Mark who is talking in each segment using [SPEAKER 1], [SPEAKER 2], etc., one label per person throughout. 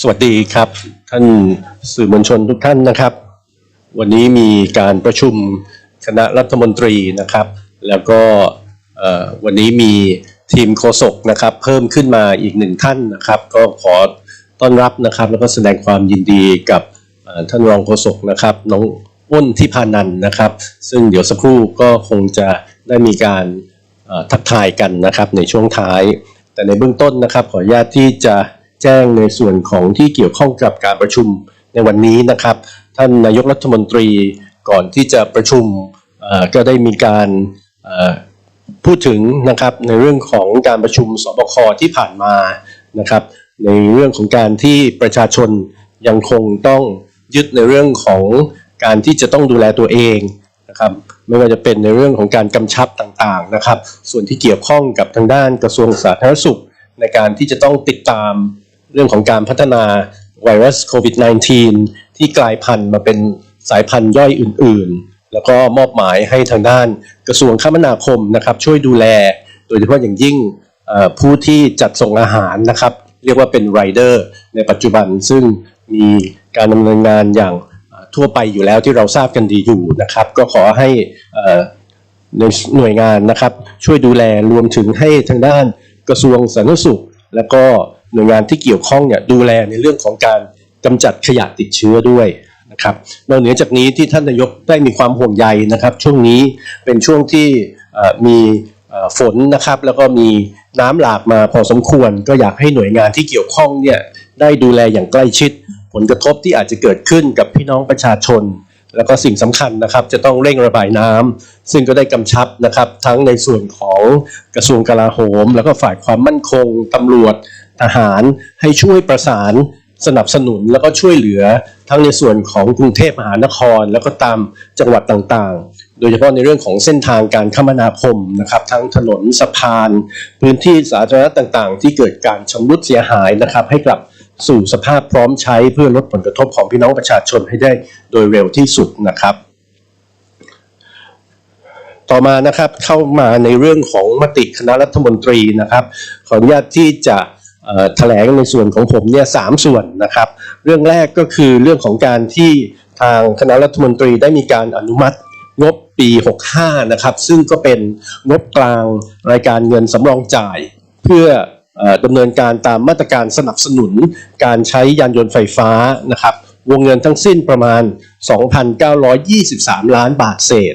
[SPEAKER 1] สวัสดีครับ ท่านสื่อมวลชนทุกท่านนะครับ วันนี้มีการประชุมคณะรัฐมนตรีนะครับ แล้วก็วันนี้มีทีมโฆษกนะครับ เพิ่มขึ้นมาอีกหนึ่งท่านนะครับ ก็ขอต้อนรับนะครับ แล้วก็แสดงความยินดีกับท่านรองโฆษกนะครับน้องอ้นทิพานันนะครับ ซึ่งเดี๋ยวสักครู่ก็คงจะได้มีการทักทายกันนะครับในช่วงท้าย แต่ในเบื้องต้นนะครับ ขออนุญาตที่จะ แจ้งในส่วนของที่เกี่ยวข้องกับการประชุมในวันนี้นะครับ ท่านนายกรัฐมนตรีก่อนที่จะประชุมก็ได้มีการพูดถึงนะครับในเรื่องของการประชุมสบคที่ผ่านมานะครับ ในเรื่องของการที่ประชาชนยังคงต้องยึดในเรื่องของการที่จะต้องดูแลตัวเองนะครับไม่ว่าจะเป็นในเรื่องของการกำชับต่างๆนะครับ ส่วนที่เกี่ยวข้องกับทางด้านกระทรวงสาธารณสุข ในการที่จะต้องติดตาม เรื่องของการพัฒนาไวรัสโควิด -19 ที่กลายพันธุ์มาเป็นสายพันธุ์ย่อยอื่น ๆ แล้วก็มอบหมายให้ทางด้านกระทรวงคมนาคมนะครับช่วยดูแล โดยเฉพาะอย่างยิ่งผู้ที่จัดส่งอาหารนะครับ เรียกว่าเป็นไรเดอร์ในปัจจุบันซึ่งมีการดำเนินงานอย่างทั่วไปอยู่แล้วที่เราทราบกันดีอยู่นะครับ ก็ขอให้ในหน่วยงานนะครับช่วยดูแลรวมถึงให้ทางด้านกระทรวงสาธารณสุข และก็ หน่วยงานที่เกี่ยวข้องเนี่ยดูแลในเรื่องของการกำจัดขยะติดเชื้อด้วยนะครับนอกเหนือจากนี้ที่ท่านนายกได้มีความห่วงใยนะครับ ช่วงนี้เป็นช่วงที่มีฝนนะครับแล้วก็มีน้ำหลากมาพอสมควร ก็อยากให้หน่วยงานที่เกี่ยวข้องเนี่ยได้ดูแลอย่างใกล้ชิด ผลกระทบที่อาจจะเกิดขึ้นกับพี่น้องประชาชน แล้วก็สิ่งสำคัญนะครับจะต้องเร่งระบายน้ำซึ่งก็ได้กำชับนะครับ ทั้งในส่วนของกระทรวงกลาโหม แล้วก็ฝ่ายความมั่นคงตำรวจทหารให้ช่วยประสานสนับสนุนแล้วก็ช่วยเหลือทั้งในส่วนของกรุงเทพมหานคร แล้วก็ตามจังหวัดต่างๆ โดยเฉพาะในเรื่องของเส้นทางการคมนาคมนะครับ ทั้งถนนสะพาน พื้นที่สาธารณะต่างๆ ที่เกิดการชำรุดเสียหายนะครับ ให้กลับ สู่สภาพพร้อมใช้เพื่อลดผลกระทบของพี่น้องประชาชนให้ได้โดยเร็วที่สุดนะครับ ต่อมานะครับเข้ามาในเรื่องของมติคณะรัฐมนตรีนะครับ ขออนุญาตที่จะแถลงในส่วนของผมเนี่ยสามส่วนนะครับ เรื่องแรกก็คือเรื่องของการที่ทางคณะรัฐมนตรีได้มีการอนุมัติงบปี 65 นะครับ ซึ่งก็เป็นงบกลางรายการเงินสำรองจ่าย เพื่อ ดำเนินการตามมาตรการสนับสนุนการใช้ยานยนต์ไฟฟ้านะครับวงเงินทั้งสิ้นประมาณ 2,923 ล้านบาทเศษ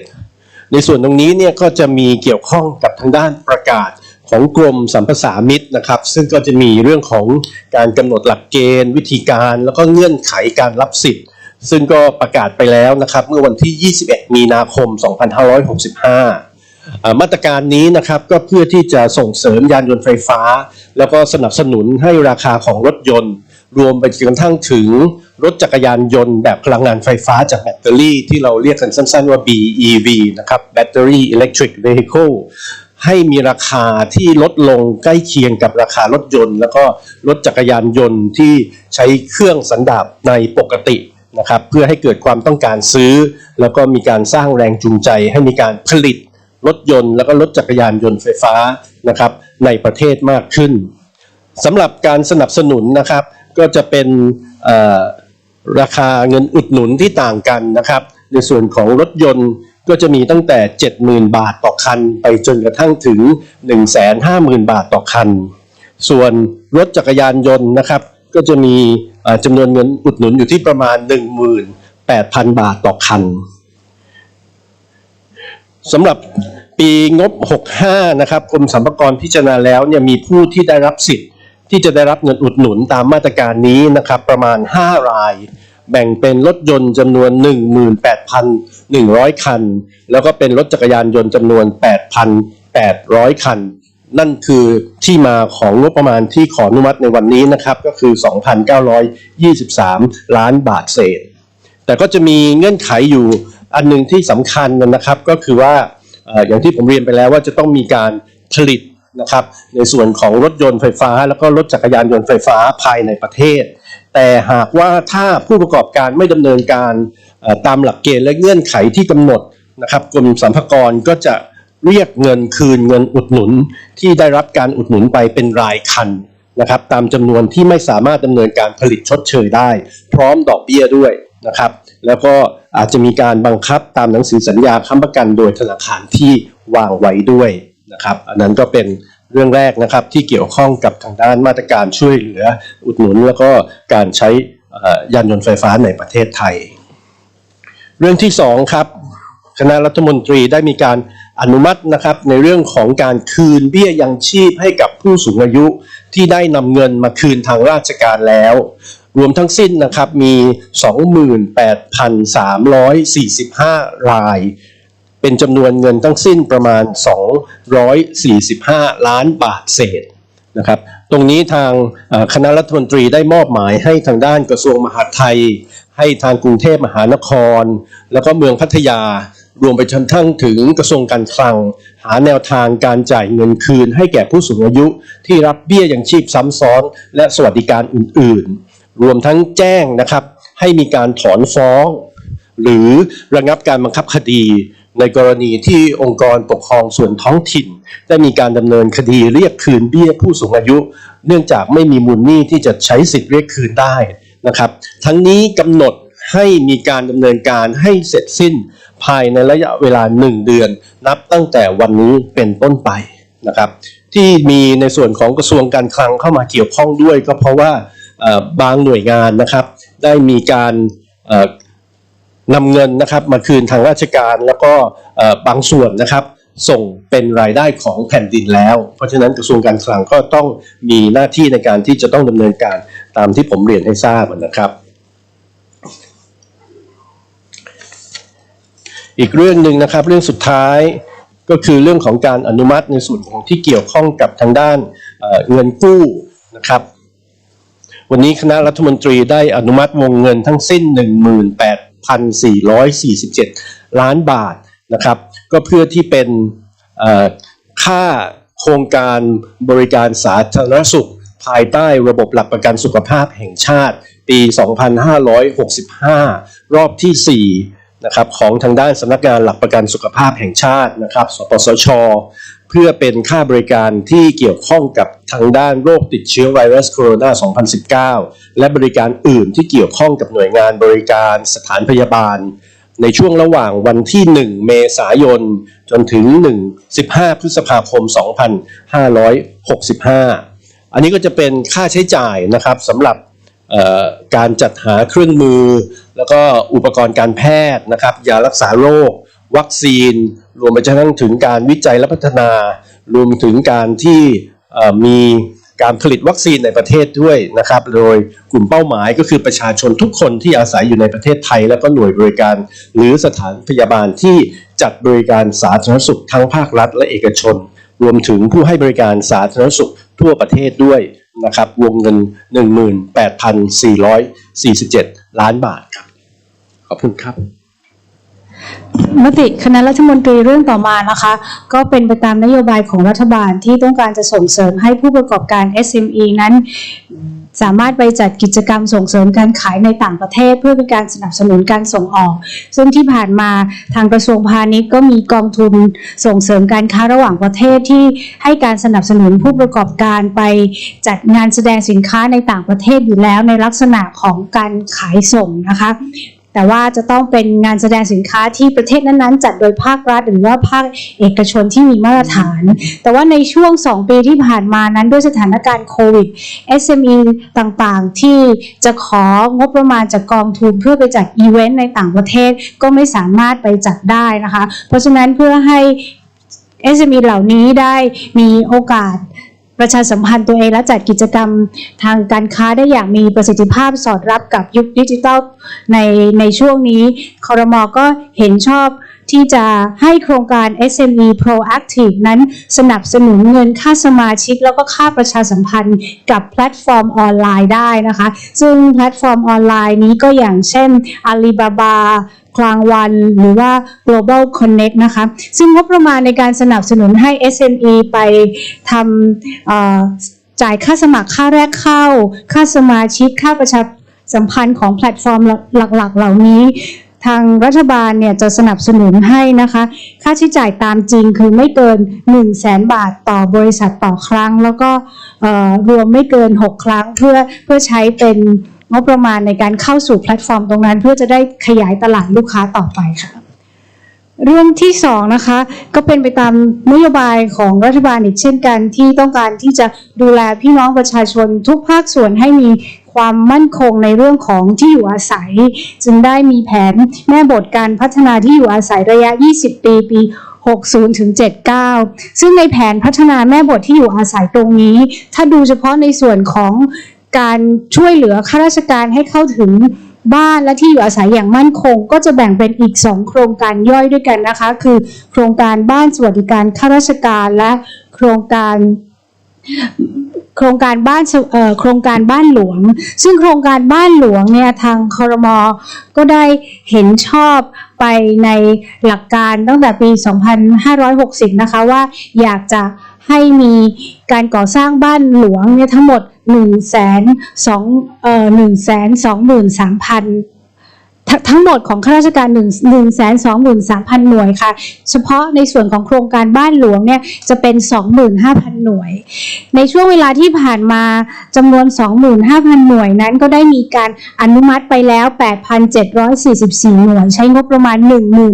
[SPEAKER 1] ในส่วนตรงนี้เนี่ยก็จะมีเกี่ยวข้องกับทางด้านประกาศของกรมสัมปสามิตรนะครับ ซึ่งก็จะมีเรื่องของการกำหนดหลักเกณฑ์ วิธีการแล้วก็เงื่อนไขการรับสิทธิ์ ซึ่งก็ประกาศไปแล้วนะครับ เมื่อวันที่ 21 มีนาคม 2565อ่า มาตรการนี้นะครับก็เพื่อที่จะส่งเสริมยานยนต์ไฟฟ้า แล้วก็สนับสนุนให้ราคาของรถยนต์ รวมไปจนกระทั่งถึงรถจักรยานยนต์แบบพลังงานไฟฟ้าจากแบตเตอรี่ที่เราเรียกกันสั้นๆว่า BEV นะครับ Battery Electric Vehicle ให้มีราคาที่ลดลงใกล้เคียงกับราคารถยนต์ แล้วก็รถจักรยานยนต์ที่ใช้เครื่องสันดาปในปกตินะครับเพื่อให้เกิดความต้องการซื้อ แล้วก็มีการสร้างแรงจูงใจให้มีการผลิต รถยนต์แล้วก็รถจักรยานยนต์ไฟฟ้านะครับในประเทศมากขึ้นสำหรับการสนับสนุนนะครับ ก็จะเป็นราคาเงินอุดหนุนที่ต่างกันนะครับ ในส่วนของรถยนต์ก็จะมีตั้งแต่ 70,000 บาทต่อคัน ไปจนกระทั่งถึง 150,000 บาทต่อคัน ส่วนรถจักรยานยนต์นะครับ ก็จะมีจำนวนเงินอุดหนุนอยู่ที่ประมาณ 18,000 บาทต่อคัน สำหรับปีงบ 65 นะครับกรมสรรพากรพิจารณาแล้วเนี่ยมีผู้ที่ได้รับสิทธิ์ที่จะได้รับเงินอุดหนุนตามมาตรการนี้นะครับประมาณ 5 ราย แบ่งเป็นรถยนต์จำนวน 18,100 คัน แล้วก็เป็นรถจักรยานยนต์จำนวน 8,800 คัน นั่นคือที่มาของงบประมาณที่ขออนุมัติในวันนี้นะครับก็คือ 2,923 ล้านบาทเศษ แต่ก็จะมีเงื่อนไขอยู่ อันหนึ่งที่สำคัญนะครับก็คือว่าอย่างที่ผมเรียนไปแล้วว่าจะต้องมีการผลิตนะครับในส่วนของรถยนต์ไฟฟ้า แล้วก็รถจักรยานยนต์ไฟฟ้าภายในประเทศ แต่หากว่าถ้าผู้ประกอบการไม่ดำเนินการตามหลักเกณฑ์และเงื่อนไขที่กำหนดนะครับกรมสรรพากรก็จะเรียกเงินคืนเงินอุดหนุนที่ได้รับการอุดหนุนไปเป็นรายคันนะครับตามจำนวนที่ไม่สามารถดำเนินการผลิตชดเชยได้ พร้อมดอกเบี้ยด้วยนะครับ แล้วก็อาจจะมีการบังคับตามหนังสือสัญญาค้ำประกันโดยธนาคารที่วางไว้ด้วยนะครับ อันนั้นก็เป็นเรื่องแรกนะครับที่เกี่ยวข้องกับทางด้านมาตรการช่วยเหลืออุดหนุน แล้วก็การใช้ยานยนต์ไฟฟ้าในประเทศไทย เรื่องที่สองครับคณะรัฐมนตรีได้มีการอนุมัตินะครับในเรื่องของการคืนเบี้ยยังชีพให้กับผู้สูงอายุที่ได้นำเงินมาคืนทางราชการแล้ว รวมทั้งสิ้นนะครับมี 28,345 ราย เป็นจำนวนเงินทั้งสิ้นประมาณ 245 ล้านบาทเศษนะครับตรงนี้ทางคณะรัฐมนตรีได้มอบหมายให้ทางด้านกระทรวงมหาดไทย ให้ทางกรุงเทพมหานคร แล้วก็เมืองพัทยา รวมไปจนทั้งถึงกระทรวงการคลัง หาแนวทางการจ่ายเงินคืน ให้แก่ผู้สูงอายุที่รับเบี้ยยังชีพซ้ำซ้อน และสวัสดิการอื่น ๆ รวมทั้งแจ้งนะครับ ให้มีการถอนฟ้อง หรือระงับการบังคับคดี ในกรณีที่องค์กรปกครองส่วนท้องถิ่น ได้มีการดำเนินคดีเรียกคืนเบี้ยผู้สูงอายุ เนื่องจากไม่มีมูลหนี้ที่จะใช้สิทธิ์เรียกคืนได้นะครับ ทั้งนี้กำหนดให้มีการดำเนินการให้เสร็จสิ้นภายในระยะเวลา 1 เดือน นับตั้งแต่วันนี้เป็นต้นไปนะครับ ที่มีในส่วนของกระทรวงการคลังเข้ามาเกี่ยวข้องด้วยก็เพราะว่า บางหน่วยงานนะครับ ได้มีการนำเงินนะครับมาคืนทางราชการแล้วก็บางส่วนนะครับส่งเป็นรายได้ของแผ่นดินแล้ว เพราะฉะนั้นกระทรวงการคลังก็ต้องมีหน้าที่ในการที่จะต้องดำเนินการตามที่ผมเรียนให้ทราบนะครับ อีกเรื่องหนึ่งนะครับเรื่องสุดท้ายก็คือเรื่องของการอนุมัติในส่วนของที่เกี่ยวข้องกับทางด้านเเงินกู้นะครับ วันนี้คณะรัฐมนตรีได้อนุมัติวงเงินทั้งสิ้น 18,447 ล้านบาทนะครับ ก็เพื่อที่เป็นค่าโครงการบริการสาธารณสุข ภายใต้ระบบหลักประกันสุขภาพแห่งชาติ ปี 2565 รอบที่ 4นะครับของทางด้านสำนักงานหลักประกันสุขภาพแห่งชาตินะครับ สปสช เพื่อเป็นค่าบริการที่เกี่ยวข้องกับทางด้านโรคติดเชื้อไวรัสโคโรนา 2019 และบริการอื่นที่เกี่ยวข้องกับหน่วยงานบริการสถานพยาบาล ในช่วงระหว่างวันที่ 1 เมษายน จนถึง 1 15 พฤษภาคม 2565 อันนี้ก็จะเป็นค่าใช้จ่ายนะครับสำหรับการจัดหาเครื่องมือ แล้วก็อุปกรณ์การแพทย์นะครับยารักษาโรค วัคซีน รวมไปจนกระทั่งถึงการวิจัยและพัฒนา รวมถึงการที่มีการผลิตวัคซีนในประเทศด้วยนะครับ โดยกลุ่มเป้าหมายก็คือประชาชนทุกคนที่อาศัยอยู่ในประเทศไทย แล้วก็หน่วยบริการ หรือสถานพยาบาลที่จัดบริการสาธารณสุขทั้งภาครัฐและเอกชน รวมถึงผู้ให้บริการสาธารณสุขทั่วประเทศด้วยนะครับวงเงิน 18,447 ล้านบาทครับ ขอบคุณครับ
[SPEAKER 2] มติคณะรัฐมนตรีเรื่องต่อมานะคะ ก็เป็นไปตามนโยบายของรัฐบาลที่ต้องการจะส่งเสริมให้ผู้ประกอบการ SME นั้น สามารถไปจัดกิจกรรมส่งเสริมการขายในต่างประเทศ เพื่อเป็นการสนับสนุนการส่งออก ซึ่งที่ผ่านมาทางกระทรวงพาณิชย์ก็มีกองทุนส่งเสริมการค้าระหว่างประเทศที่ให้การสนับสนุนผู้ประกอบการไปจัดงานแสดงสินค้าในต่างประเทศอยู่แล้วในลักษณะของการขายส่งนะคะ แต่ว่าจะต้องเป็นงานแสดงสินค้าที่ประเทศนั้นๆ จัดโดยภาครัฐหรือว่าภาคเอกชนที่มีมาตรฐาน แต่ว่าในช่วง 2 ปีที่ผ่านมานั้นด้วยสถานการณ์โควิด SME ต่างๆ ที่จะของบประมาณจากกองทุนเพื่อไปจัดอีเวนต์ในต่างประเทศก็ไม่สามารถไปจัดได้นะคะ เพราะฉะนั้นเพื่อให้ SME เหล่านี้ได้มีโอกาส ประชาสัมพันธ์ตัวเองและจัดกิจกรรมทางการค้าได้อย่างมีประสิทธิภาพสอดรับกับยุคดิจิทัลในในช่วงนี้คอรมอก็เห็นชอบ ที่จะให้โครงการ SME Proactive นั้นสนับสนุนเงินค่าสมาชิก แล้วก็ค่าประชาสัมพันธ์กับแพลตฟอร์มออนไลน์ได้นะคะ ซึ่งแพลตฟอร์มออนไลน์นี้ก็อย่างเช่น Alibaba กลางวันหรือว่า global connect นะคะ ซึ่งงบประมาณในการสนับสนุนให้ SME ไปทำจ่ายค่าสมัครค่าแรกเข้า ค่าสมาชิก ค่าประชาสัมพันธ์ของแพลตฟอร์มหลักๆ เหล่านี้ ทางรัฐบาลเนี่ยจะสนับสนุนให้นะคะ ค่าใช้จ่ายตามจริงคือไม่เกิน 1 0 0 0 0แสนบาทต่อบริษัทต่อครั้ง แล้วก็รวมไม่เกิน 6 ครั้งเพื่อเพื่อใช้เป็นงบประมาณในการเข้าสู่แพลตฟอร์มตรงนั้น เพื่อจะได้ขยายตลาดลูกค้าต่อไปค่ะเรื่องที่สองนะคะก็เป็นไปตามนโยบายของรัฐบาลอีกเช่นกันที่ต้องการที่จะดูแลพี่น้องประชาชนทุกภาคส่วนให้มี ความมั่นคงในเรื่องของที่อยู่อาศัย จึงได้มีแผนแม่บทการพัฒนาที่อยู่อาศัยระยะ 20 ปีปี 60ถึง79 ซึ่งในแผนพัฒนาแม่บทที่อยู่อาศัยตรงนี้ ถ้าดูเฉพาะในส่วนของการช่วยเหลือข้าราชการให้เข้าถึงบ้านและที่อยู่อาศัยอย่างมั่นคง ก็จะแบ่งเป็นอีก 2 โครงการย่อยด้วยกันนะคะ คือ โครงการบ้านสวัสดิการข้าราชการและโครงการ โครงการบ้านโครงการบ้านหลวง ซึ่งโครงการบ้านหลวงเนี่ยทางคอรมอก็ได้เห็นชอบไปในหลักการตั้งแต่ปี 2560 นะคะว่าอยากจะให้มีการก่อสร้างบ้านหลวงเนี่ยทั้งหมด1 2 0 0 0เอ่อ1 2 3 0 0 ทั้งทั้งหมดของข้าราชการ1 1 2 3 0 0 0 หน่วยค่ะ เฉพาะในส่วนของโครงการบ้านหลวงเนี่ยจะเป็น 25,000 หน่วย ในช่วงเวลาที่ผ่านมาจำนวน 25,000 หน่วยนั้นก็ได้มีการอนุมัติไปแล้ว 8,744 หน่วย ใช้งบประมาณ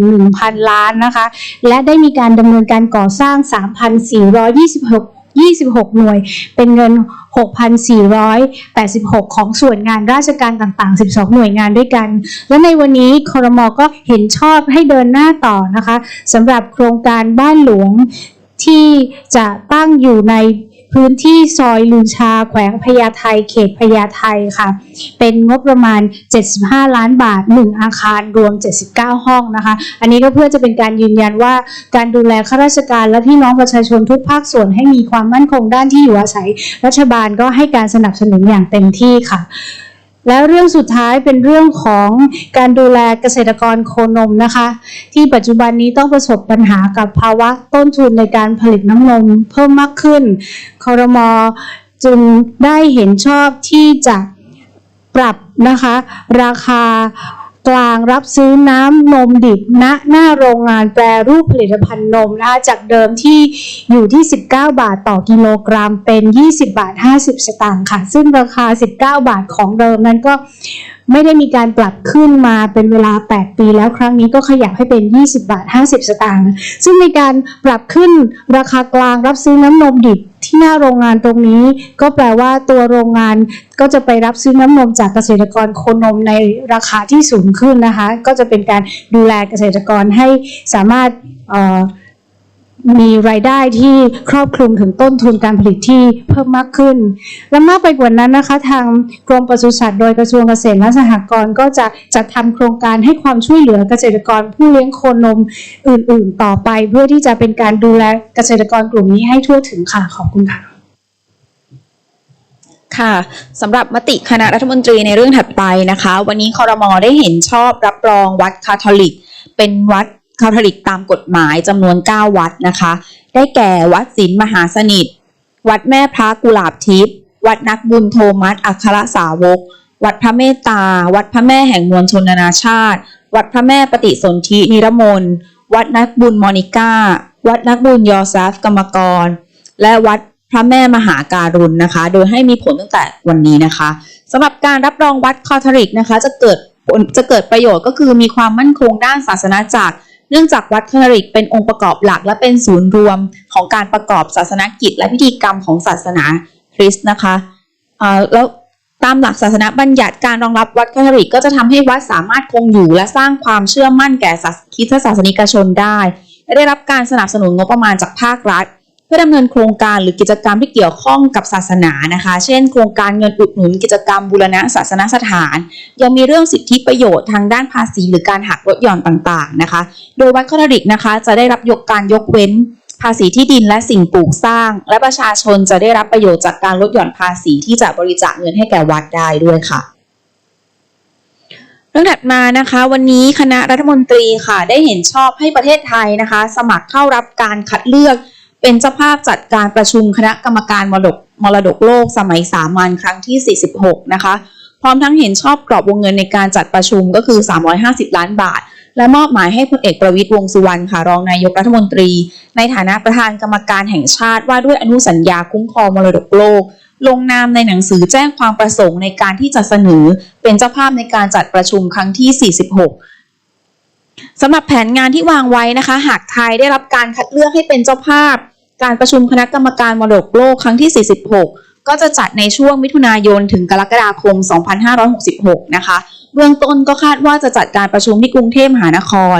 [SPEAKER 2] 11,000 ล้านนะคะ และได้มีการดำเนินการก่อสร้าง 3,426 26 หน่วย เป็นเงิน 6,486 ของส่วนงานราชการต่างๆ 12 หน่วยงานด้วยกัน และในวันนี้คอรมอก็เห็นชอบให้เดินหน้าต่อนะคะสำหรับโครงการบ้านหลวงที่จะตั้งอยู่ใน พื้นที่ซอยลือชา แขวงพญาไทเขตพญาไทค่ะ เป็นงบประมาณ 75 ล้านบาท 1 อาคารรวม 79 ห้องนะคะ อันนี้ก็เพื่อจะเป็นการยืนยันว่าการดูแลข้าราชการและพี่น้องประชาชนทุกภาคส่วนให้มีความมั่นคงด้านที่อยู่อาศัย รัฐบาลก็ให้การสนับสนุนอย่างเต็มที่ค่ะ แล้วเรื่องสุดท้ายเป็นเรื่องของการดูแลเกษตรกรโคนมนะคะ ที่ปัจจุบันนี้ต้องประสบปัญหากับภาวะต้นทุนในการผลิตน้ำนมเพิ่มมากขึ้นคอรมอจึงได้เห็นชอบที่จะปรับนะคะ ราคา กลางรับซื้อน้ำนมดิบณหน้าโรงงานแปรรูปผลิตภัณฑ์นมนะคะจากเดิมที่อยู่ที่ 19 บาทต่อกิโลกรัมเป็น 20 บาท 50 สตางค์ค่ะ ซึ่งราคา 19 บาทของเดิมนั้นก็ ไม่ได้มีการปรับขึ้นมาเป็นเวลา 8 ปีแล้วครั้งนี้ก็ขยับให้เป็น 20 บาท 50 สตางค์ ซึ่งในการปรับขึ้นราคากลางรับซื้อน้ำนมดิบที่หน้าโรงงานตรงนี้ ก็แปลว่าตัวโรงงานก็จะไปรับซื้อน้ำนมจากเกษตรกรโคนมในราคาที่สูงขึ้นนะคะ ก็จะเป็นการดูแลเกษตรกรให้สามารถเอ่อ มีรายได้ที่ครอบคลุมถึงต้นทุนการผลิตที่เพิ่มมากขึ้น และมากไปกว่านั้นนะคะ ทางกรมปศุสัตว์โดยกระทรวงเกษตรและสหกรณ์ก็จะจัดทำโครงการให้ความช่วยเหลือเกษตรกรผู้เลี้ยงโคนมอื่น ๆ ต่อไป เพื่อที่จะเป็นการดูแลเกษตรกรกลุ่มนี้ให้ทั่วถึงค่ะขอบคุณค่ะ
[SPEAKER 3] ค่ะสำหรับมติคณะรัฐมนตรีในเรื่องถัดไปนะคะ วันนี้คอรมอได้เห็นชอบรับรองวัดคาทอลิก เป็นวัด คาทอลิกตามกฎหมายจำนวน 9 วัดนะคะ ได้แก่วัดศิลมหาสนิท วัดแม่พระกุหลาบทิพย์วัดนักบุญโทมัสอัครสาวก วัดพระเมตตา วัดพระแม่แห่งมวลชนนานาชาติ วัดพระแม่ปฏิสนธินิรมนวัดนักบุญมอนิก้า วัดนักบุญยอซฟกรรมกร และวัดพระแม่มหาการุณนะคะ โดยให้มีผลตั้งแต่วันนี้นะคะสำหรับการรับรองวัดคาทอลิกนะคะ จะเกิดจะเกิดประโยชน์ก็คือมีความมั่นคงด้านศาสนาจักร เนื่องจากวัดคาทอลิกเป็นองค์ประกอบหลักและเป็นศูนย์รวมของการประกอบศาสนกิจ และพิธีกรรมของศาสนาคริสต์นะคะแล้วตามหลักศาสนาบัญญัติการรองรับวัดคาทอลิกก็จะทำให้วัดสามารถคงอยู่และสร้างความเชื่อมั่นแก่คริสตศาสนิกชนได้ และได้รับการสนับสนุนงบประมาณจากภาครัฐ เพื่อดำเนินโครงการหรือกิจกรรมที่เกี่ยวข้องกับศาสนานะคะ เช่น โครงการเงินอุดหนุนกิจกรรมบูรณะศาสนสถาน ยังมีเรื่องสิทธิประโยชน์ทางด้านภาษีหรือการหักลดหย่อนต่างๆนะคะ โดยวัดคาทอลิกนะคะจะได้รับยกการยกเว้น ภาษีที่ดินและสิ่งปลูกสร้าง และประชาชนจะได้รับประโยชน์จากการลดหย่อนภาษีที่จะบริจาคเงินให้แก่วัดได้ด้วยค่ะเรื่องถัดมานะคะวันนี้คณะรัฐมนตรีค่ะได้เห็นชอบให้ประเทศไทยนะคะ สมัครเข้ารับการคัดเลือก เป็นเจ้าภาพจัดการประชุมคณะกรรมการมรดกมรดกโลกสมัยสามัญครั้งที่ 46 นะคะ พร้อมทั้งเห็นชอบกรอบวงเงินในการจัดประชุมก็คือ 350 ล้านบาท และมอบหมายให้พลเอกประวิตรวงสุวรรณค่ะรองนายกรัฐมนตรี ในฐานะประธานกรรมการแห่งชาติว่าด้วยอนุสัญญาคุ้มครองมรดกโลก ลงนามในหนังสือแจ้งความประสงค์ในการที่จะเสนอ เป็นเจ้าภาพในการจัดประชุมครั้งที่ 46สำหรับแผนงานที่วางไว้นะคะ หากไทยได้รับการคัดเลือกให้เป็นเจ้าภาพ การประชุมคณะกรรมการมรดกโลกครั้งที่ 46 ก็จะจัดในช่วงมิถุนายนถึงกรกฎาคม 2566 นะคะ เบื้องต้นก็คาดว่าจะจัดการประชุมที่กรุงเทพมหานคร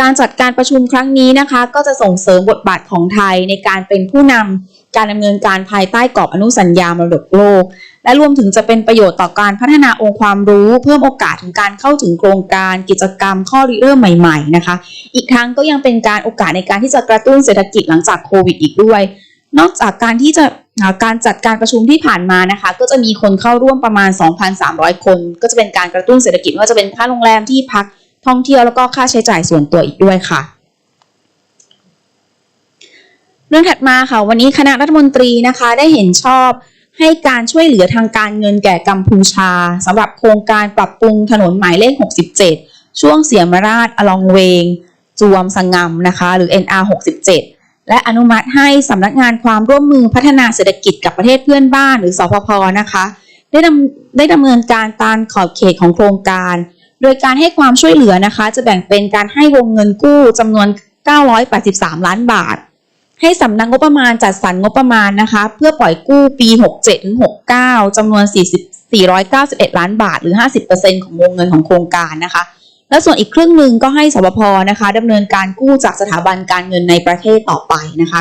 [SPEAKER 3] การจัดการประชุมครั้งนี้นะคะ ก็จะส่งเสริมบทบาทของไทยในการเป็นผู้นำการดำเนินการภายใต้กรอบอนุสัญญามรดกโลก และรวมถึงจะเป็นประโยชน์ต่อการพัฒนาองค์ความรู้ เพิ่มโอกาสถึงการเข้าถึงโครงการ กิจกรรม ข้อริเริ่มใหม่ๆนะคะ อีกทั้งก็ยังเป็นการโอกาสในการที่จะกระตุ้นเศรษฐกิจหลังจากโควิดอีกด้วย นอกจากการที่จะการจัดการประชุมที่ผ่านมานะคะ ก็จะมีคนเข้าร่วมประมาณ 2,300 คน ก็จะเป็นการกระตุ้นเศรษฐกิจว่าจะเป็นค่าโรงแรมที่พักท่องเที่ยวแล้วก็ค่าใช้จ่ายส่วนตัวอีกด้วยค่ะเรื่องถัดมาค่ะวันนี้คณะรัฐมนตรีนะคะได้เห็นชอบ ให้การช่วยเหลือทางการเงินแก่กัมพูชาสำหรับโครงการปรับปรุงถนนหมายเลข 67 ช่วงเสียมราชอลองเวง จวมสังมนะคะ หรือ NR 67 และอนุมัติให้สำนักงานความร่วมมือพัฒนาเศรษฐกิจกับประเทศเพื่อนบ้านหรือสพพนะคะ ได้ดำได้ดำเนินการตามขอบเขตของโครงการ โดยการให้ความช่วยเหลือนะคะ จะแบ่งเป็นการให้วงเงินกู้จำนวน 983 ล้านบาท ให้สำนักงบประมาณจัดสรรงบประมาณนะคะ เพื่อปล่อยกู้ปี 67ถึง69จำนวน 40 491 ล้านบาท หรือ 50%ของวงเงินของโครงการนะคะ และส่วนอีกครึ่งหนึ่งก็ให้สปพนะคะดำเนินการกู้จากสถาบันการเงินในประเทศต่อไปนะคะ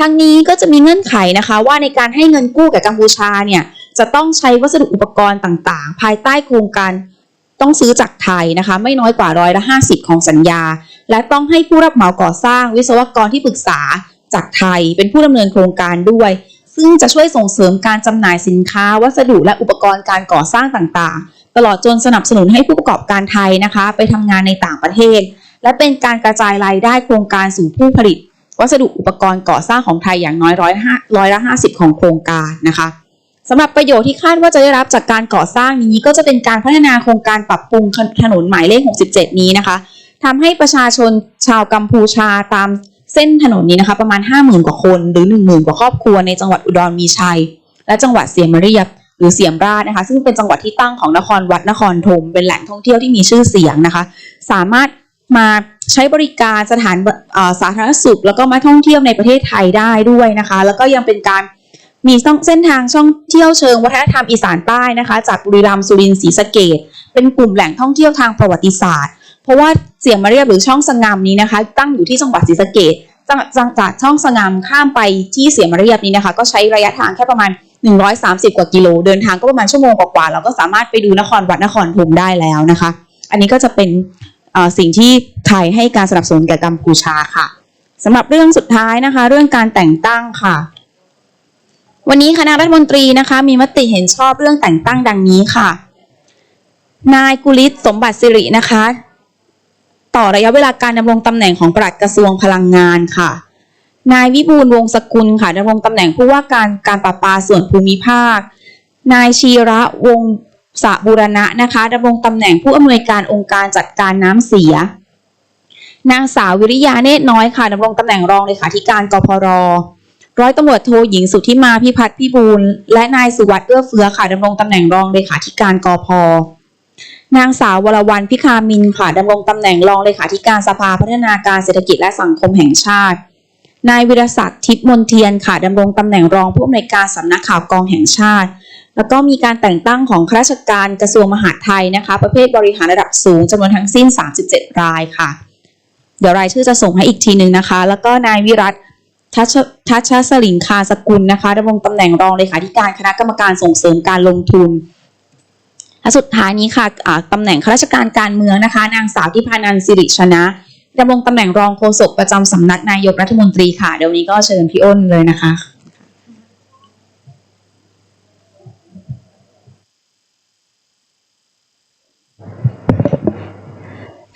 [SPEAKER 3] ทั้งนี้ก็จะมีเงื่อนไขนะคะว่าในการให้เงินกู้แก่กัมพูชาเนี่ยจะต้องใช้วัสดุอุปกรณ์ต่างๆ ภายใต้โครงการต้องซื้อจากไทยนะคะ ไม่น้อยกว่าร้อยละ50 ของสัญญา และต้องให้ผู้รับเหมาก่อสร้างวิศวกรที่ปรึกษา จากไทย เป็นผู้ดำเนินโครงการด้วย ซึ่งจะช่วยส่งเสริมการจำหน่ายสินค้า วัสดุและอุปกรณ์การก่อสร้างต่างๆ ตลอดจนสนับสนุนให้ผู้ประกอบการไทยนะคะ ไปทำงานในต่างประเทศ และเป็นการกระจายรายได้โครงการสู่ผู้ผลิต วัสดุอุปกรณ์ก่อสร้างของไทยอย่างน้อยร้อยห้าร้อยละห้าสิบของโครงการนะคะสำหรับประโยชน์ที่คาดว่าจะได้รับจากการก่อสร้างนี้ก็จะเป็นการพัฒนาโครงการปรับปรุงถนนหมายเลข 67 นี้นะคะทำให้ประชาชนชาวกัมพูชาตาม เส้นถนนนี้นะคะ ประมาณ 50,000 กว่าคนหรือ 10,000 กว่าครอบครัวในจังหวัดอุดรมีชัย และจังหวัดเสียมเรียบหรือเสียมราชนะคะ ซึ่งเป็นจังหวัดที่ตั้งของนครวัดนครธมเป็นแหล่งท่องเที่ยวที่มีชื่อเสียงนะคะ สามารถมาใช้บริการสถานสาธารณสุข แล้วก็มาท่องเที่ยวในประเทศไทยได้ด้วยนะคะ แล้วก็ยังเป็นการมีเส้นทางช่องเที่ยวเชิงวัฒนธรรมอีสานใต้นะคะ จากบุรีรัมย์สุรินทร์ศรีสะเกดเป็นกลุ่มแหล่งท่องเที่ยวทางประวัติศาสตร์ เพราะว่าเสียงมาเรียบหรือช่องสงามนี้นะคะ ตั้งอยู่ที่จังหวัดศรีสะเกดจากจากช่องสงามข้ามไปที่เสียมเรียบนี้นะคะ ก็ใช้ระยะทางแค่ประมาณ 130 กว่ากิโล เดินทางก็ประมาณชั่วโมงกว่าๆเราก็สามารถไปดูนครวัดนครธมได้แล้วนะคะ อันนี้ก็จะเป็นสิ่งที่ไทยให้การสนับสนุนแก่กัมพูชาค่ะสำหรับเรื่องสุดท้ายนะคะ เรื่องการแต่งตั้งค่ะ วันนี้คณะรัฐมนตรีนะคะ มีมติเห็นชอบเรื่องแต่งตั้งดังนี้ค่ะ นายกุลิศสมบัติสิรินะคะ ต่อระยะเวลาการดำรงตำแหน่งของปลัดกระทรวงพลังงานค่ะ นายวิบูลวงศ์สกุลค่ะดำรงตำแหน่งผู้ว่าการการประปาส่วนภูมิภาค นายชีระวงศ์สะบูรณะนะคะดำรงตำแหน่งผู้อำนวยการองค์การจัดการน้ำเสีย นางสาววิริยาเนตรน้อยค่ะดำรงตำแหน่งรองเลขาธิการกพรร้อยตำรวจโทหญิงสุทธิมาพิพัฒน์พิบูลและนายสุวัสดิ์เอื้อเฟื้อค่ะดำรงตำแหน่งรองเลขาธิการกพ นางสาววรวรรณพิคามินค่ะดำรงตำแหน่งรองเลขาธิการสภาพัฒนาการเศรษฐกิจและสังคมแห่งชาติ นายวิรศักดิ์ทิพย์มนเทียนค่ะดำรงตำแหน่งรองผู้อำนวยการสำนักข่าวกองแห่งชาติ แล้วก็มีการแต่งตั้งของข้าราชการกระทรวงมหาดไทยนะคะ ประเภทบริหารระดับสูงจำนวนทั้งสิ้น 37 รายค่ะ เดี๋ยวรายชื่อจะส่งให้อีกทีหนึ่งนะคะ แล้วก็นายวิรัตทัชทัชสลิงคาสกุลนะคะดำรงตำแหน่งรองเลขาธิการคณะกรรมการส่งเสริมการลงทุน และสุดท้ายนี้ค่ะตำแหน่งข้าราชการการเมืองนะคะ นางสาวทิพานันท์สิริชนะดำรงตำแหน่งรองโฆษกประจำสำนักนายกรัฐมนตรีค่ะ เดี๋ยวนี้ก็เชิญพี่อ้นเลยนะคะ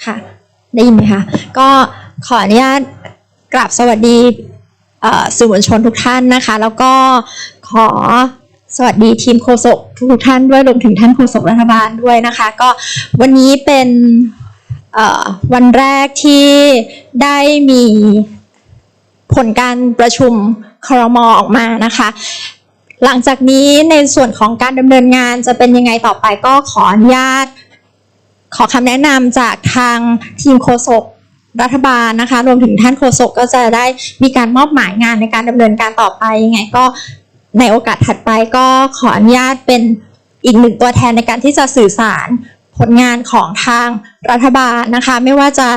[SPEAKER 4] ค่ะได้ยินไหมคะก็ขออนุญาตกราบสวัสดีสื่อมวลชนทุกท่านนะคะ แล้วก็ขอ สวัสดีทีมโฆษกทุกท่านด้วยรวมถึงท่านโฆษกรัฐบาลด้วยนะคะ ก็วันนี้เป็นวันแรกที่ได้มีผลการประชุมครมออกมานะคะ หลังจากนี้ในส่วนของการดำเนินงานจะเป็นยังไงต่อไปก็ขออนุญาต ขอคำแนะนำจากทางทีมโฆษกรัฐบาลนะคะ รวมถึงท่านโฆษกก็จะได้มีการมอบหมายงานในการดำเนินการต่อไปยังไงก็ ในโอกาสถัดไปก็ขออนุญาตเป็นอีกหนึ่งตัวแทนในการที่จะสื่อสารผลงานของทางรัฐบาลนะคะ ไม่ว่าจะ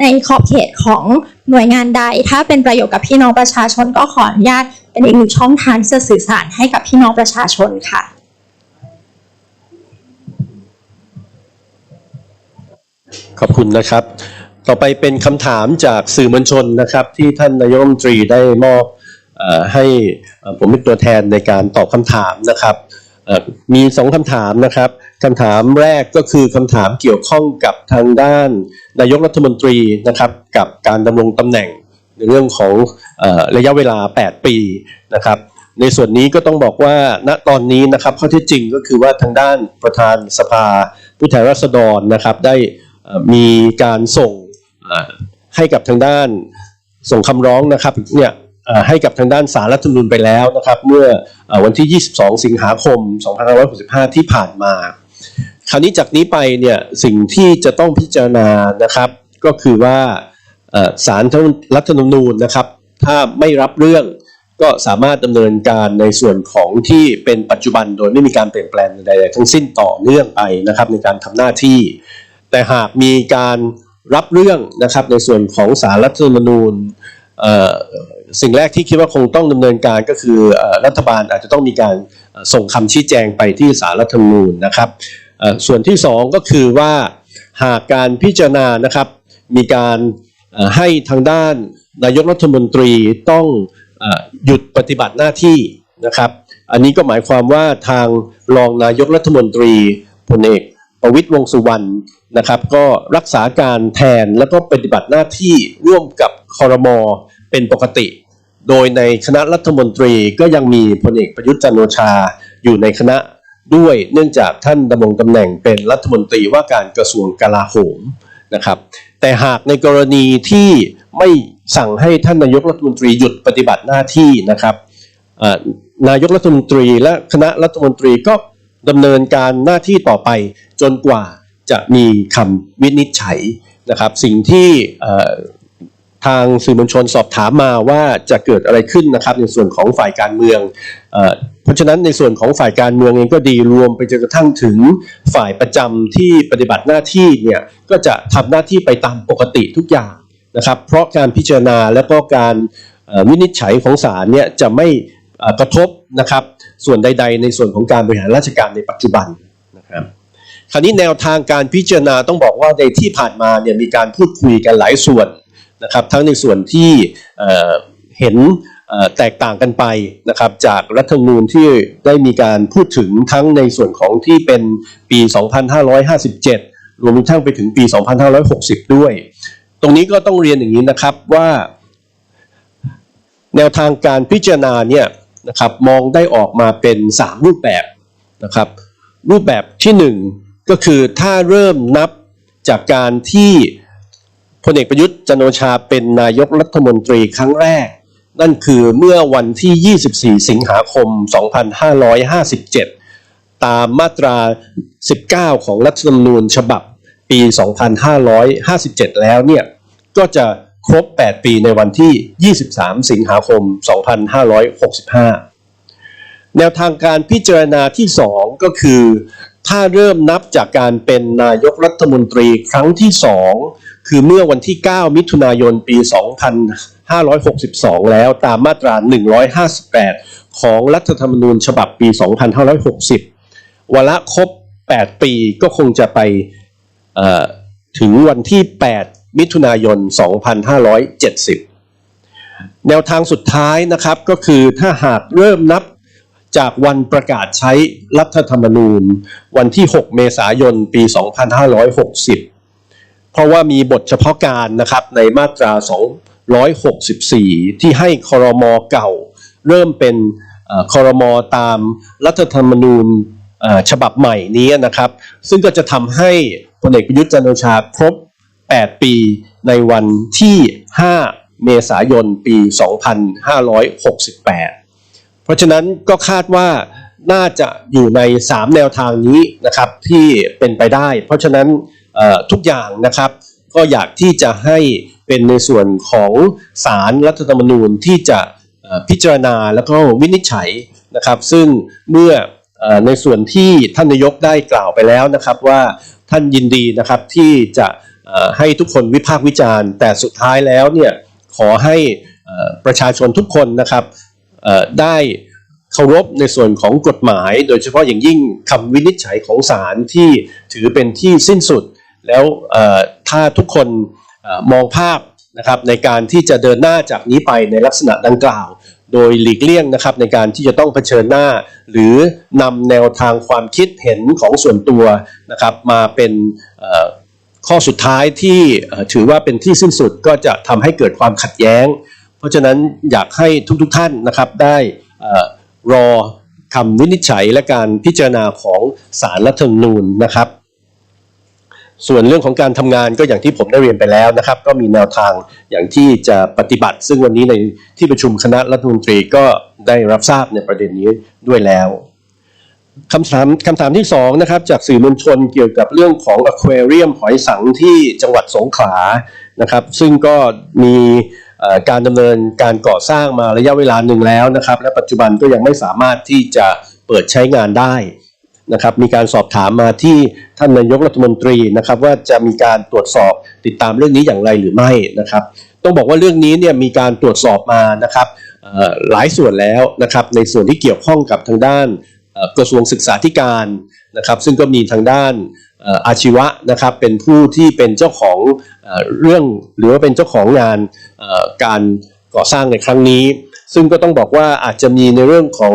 [SPEAKER 4] ในขอบเขตของหน่วยงานใด ถ้าเป็นประโยชน์กับพี่น้องประชาชนก็ขออนุญาตเป็นอีกหนึ่งช่องทางที่จะสื่อสารให้กับพี่น้องประชาชนค่ะ
[SPEAKER 1] ขอบคุณนะครับ ต่อไปเป็นคำถามจากสื่อมวลชนนะครับ ที่ท่านนายกรัฐมนตรีได้มอบ ให้ผมเป็นตัวแทนในการตอบคำถามนะครับมีสองคำถามนะครับคำถามแรกก็คือคำถามเกี่ยวข้องกับทางด้านนายกรัฐมนตรีนะครับกับการดำรงตำแหน่งในเรื่องของอระยะเวลา 8 ปีนะครับในส่วนนี้ก็ต้องบอกว่าณตอนนี้นะครับข้อที่จริงก็คือว่าทางด้านประธานสภาผู้แทนราษฎรนะครับได้มีการส่งให้กับทางด้านส่งคำร้องนะครับเนี่ย ให้กับทางด้านสารรัฐธรรมนูญไปแล้วนะครับ เมื่อวันที่ 22 สิงหาคม 2565 ที่ผ่านมา คราวนี้จากนี้ไปเนี่ยสิ่งที่จะต้องพิจารณานะครับ ก็คือว่าสารรัฐธรรมนูญนะครับ ถ้าไม่รับเรื่องก็สามารถดำเนินการในส่วนของที่เป็นปัจจุบันโดยไม่มีการเปลี่ยนแปลงใดๆทั้งสิ้นต่อเนื่องไปนะครับ ในการทำหน้าที่ แต่หากมีการรับเรื่องนะครับในส่วนของสารรัฐธรรมนูญ สิ่งแรกที่คิดว่าคงต้องดำเนินการก็คือรัฐบาลอาจจะต้องมีการส่งคำชี้แจงไปที่สารรัฐธรรมนูญนะครับส่วนที่สองก็คือว่าหากการพิจารณานะครับ มีการให้ทางด้านนายกรัฐมนตรีต้องอหยุดปฏิบัติหน้าที่นะครับ อันนี้ก็หมายความว่าทางรองนายกรัฐมนตรีพลเอกประวิตรวงษ์สุวรรณนะครับ ก็รักษาการแทนแล้วก็ปฏิบัติหน้าที่ร่วมกับคอรมอ เป็นปกติ โดยในคณะรัฐมนตรีก็ยังมีพลเอกประยุทธ์จันโอชาอยู่ในคณะด้วยเนื่องจากท่านดำรงตำแหน่งเป็นรัฐมนตรีว่าการกระทรวงกลาโหมนะครับ แต่หากในกรณีที่ไม่สั่งให้ท่านนายกรัฐมนตรีหยุดปฏิบัติหน้าที่นะครับนายกรัฐมนตรีและคณะรัฐมนตรีก็ดำเนินการหน้าที่ต่อไปจนกว่าจะมีคำวินิจฉัยนะครับ สิ่งที่ ทางสื่อมวลชนสอบถามมาว่าจะเกิดอะไรขึ้นนะครับในส่วนของฝ่ายการเมืองเอเพราะฉะนั้นในส่วนของฝ่ายการเมืองเองก็ดีรวมไปจนกระทั่งถึงฝ่ายประจำที่ปฏิบัติหน้าที่เนี่ยก็จะทำหน้าที่ไปตามปกติทุกอย่างนะครับ เพราะการพิจารณาและก็การวินิจฉัยของศาลเนี่ยจะไม่กระทบนะครับ ส่วนใด ๆ ในส่วนของการบริหารราชการในปัจจุบันนะครับคราวนี้แนวทางการพิจารณาต้องบอกว่าในที่ผ่านมาเนี่ยมีการพูดคุยกันหลายส่วน นะครับทั้งในส่วนที่เเห็นแตกต่างกันไปนะครับจากรัฐธรรมนูญที่ได้มีการพูดถึงทั้งในส่วนของที่เป็นปี 2557 รวมทั้งไปถึงปี 2560 ด้วย ตรงนี้ก็ต้องเรียนอย่างนี้นะครับว่า แนวทางการพิจารณาเนี่ยนะครับมองได้ออกมาเป็น 3 รูปแบบนะครับรูปแบบที่ 1 ก็คือถ้าเริ่มนับจากการที่ พลเอกประยุทธ์จันโอชาเป็นนายกรัฐมนตรีครั้งแรก นั่นคือเมื่อวันที่ 24 สิงหาคม 2557 ตามมาตรา 19 ของรัฐธรรมนูญฉบับปี 2557 แล้วเนี่ย ก็จะครบ 8 ปีในวันที่ 23 สิงหาคม 2565 แนวทางการพิจารณาที่ 2 ก็คือ ถ้าเริ่มนับจากการเป็นนายกรัฐมนตรีครั้งที่ 2 คือเมื่อวันที่ 9 มิถุนายนปี 2562 แล้วตามมาตรา 158 ของรัฐธรรมนูญฉบับปี 2560 วาระครบ 8 ปีก็คงจะไปถึงวันที่ 8 มิถุนายน 2570 แนวทางสุดท้ายนะครับก็คือถ้าหากเริ่มนับจากวันประกาศใช้รัฐธรรมนูญ วันที่ 6 เมษายน ปี 2560 เพราะว่ามีบทเฉพาะการนะครับในมาตรา 264 ที่ให้คอรมอเก่า เริ่มเป็นคอรมอตามรัฐธรรมนูญฉบับใหม่นี้นะครับ ซึ่งก็จะทำให้พลเอกประยุทธ์จันโอชาครบ 8 ปีในวันที่ 5 เมษายน ปี 2568 เพราะฉะนั้นก็คาดว่าน่าจะอยู่ใน 3 แนวทางนี้นะครับที่เป็นไปได้ เพราะฉะนั้น ทุกอย่างนะครับ ก็อยากที่จะให้เป็นในส่วนของสารรัฐธรรมนูญที่จะพิจารณาแล้วก็วินิจฉัยนะครับ ซึ่งเมื่อในส่วนที่ท่านนายกได้กล่าวไปแล้วนะครับว่าท่านยินดีนะครับที่จะให้ทุกคนวิพากษ์วิจารณ์ แต่สุดท้ายแล้วเนี่ยขอให้ประชาชนทุกคนนะครับได้เคารพในส่วนของกฎหมาย โดยเฉพาะอย่างยิ่งคำวินิจฉัยของศาลที่ถือเป็นที่สิ้นสุด แล้วถ้าทุกคนอมองภาพนะครับในการที่จะเดินหน้าจากนี้ไปในลักษณะดังกล่าว โดยหลีกเลี่ยงนะครับในการที่จะต้องเผชิญหน้า หรือนำแนวทางความคิดเห็นของส่วนตัวนะครับมาเป็นข้อสุดท้ายที่ถือว่าเป็นที่สิ้นสุดก็จะทำให้เกิดความขัดแย้ง เพราะฉะนั้นอยากให้ทุกๆทท่านนะครับได้อรอคำวินิจฉัยและการพิจารณาของศาลรัฐธรรมนูญนะครับ ส่วนเรื่องของการทำงานก็อย่างที่ผมได้เรียนไปแล้วนะครับ ก็มีแนวทางอย่างที่จะปฏิบัติ ซึ่งวันนี้ในที่ประชุมคณะรัฐมนตรีก็ได้รับทราบในประเด็นนี้ด้วยแล้วคำถามคำถามที่สองนะครับจากสื่อมวลชนเกี่ยวกับเรื่องของอควาเรียมหอยสังที่จังหวัดสงขลานะครับ ซึ่งก็มีการดำเนินการก่อสร้างมาระยะเวลาหนึ่งแล้วนะครับ และปัจจุบันก็ยังไม่สามารถที่จะเปิดใช้งานได้ นะครับมีการสอบถามมาที่ท่านนายกรัฐมนตรีนะครับว่าจะมีการตรวจสอบติดตามเรื่องนี้อย่างไรหรือไม่นะครับ ต้องบอกว่าเรื่องนี้เนี่ยมีการตรวจสอบมานะครับหลายส่วนแล้วนะครับในส่วนที่เกี่ยวข้องกับทางด้านกระทรวงศึกษาธิการนะครับ ซึ่งก็มีทางด้านอาชีวะนะครับเป็นผู้ที่เป็นเจ้าของเรื่องหรือว่าเป็นเจ้าของงานการก่อสร้างในครั้งนี้ ซึ่งก็ต้องบอกว่าอาจจะมีในเรื่องของ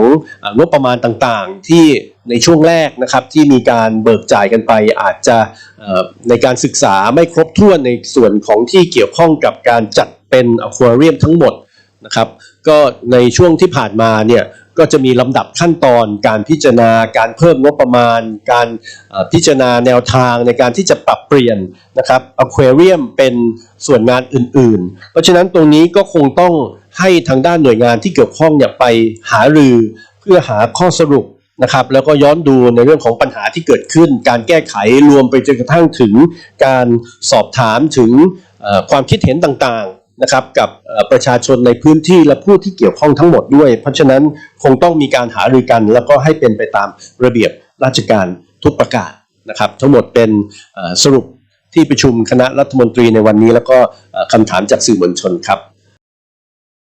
[SPEAKER 1] งบประมาณต่างๆ ที่ในช่วงแรกนะครับที่มีการเบิกจ่ายกันไป อาจจะในการศึกษาไม่ครบถ้วนในส่วนของที่เกี่ยวข้องกับการจัดเป็นอควาเรียมทั้งหมดนะครับก็ในช่วงที่ผ่านมาเนี่ย ก็จะมีลำดับขั้นตอนการพิจารณาการเพิ่มงบประมาณ การพิจารณาแนวทางในการที่จะปรับเปลี่ยนนะครับอควาเรียมเป็นส่วนงานอื่นๆ เพราะฉะนั้นตรงนี้ก็คงต้องให้ทางด้านหน่วยงานที่เกี่ยวข้องเนี่ยไปหารือเพื่อหาข้อสรุปนะครับแล้วก็ย้อนดูในเรื่องของปัญหาที่เกิดขึ้น การแก้ไขรวมไปจนกระทั่งถึงการสอบถามถึงความคิดเห็นต่างๆ นะครับกับประชาชนในพื้นที่และผู้ที่เกี่ยวข้องทั้งหมดด้วย เพราะฉะนั้นคงต้องมีการหารือกัน แล้วก็ให้เป็นไปตามระเบียบราชการทุกประกาศนะครับ ทั้งหมดเป็นสรุปที่ประชุมคณะรัฐมนตรีในวันนี้ แล้วก็คำถามจากสื่อมวลชนครับ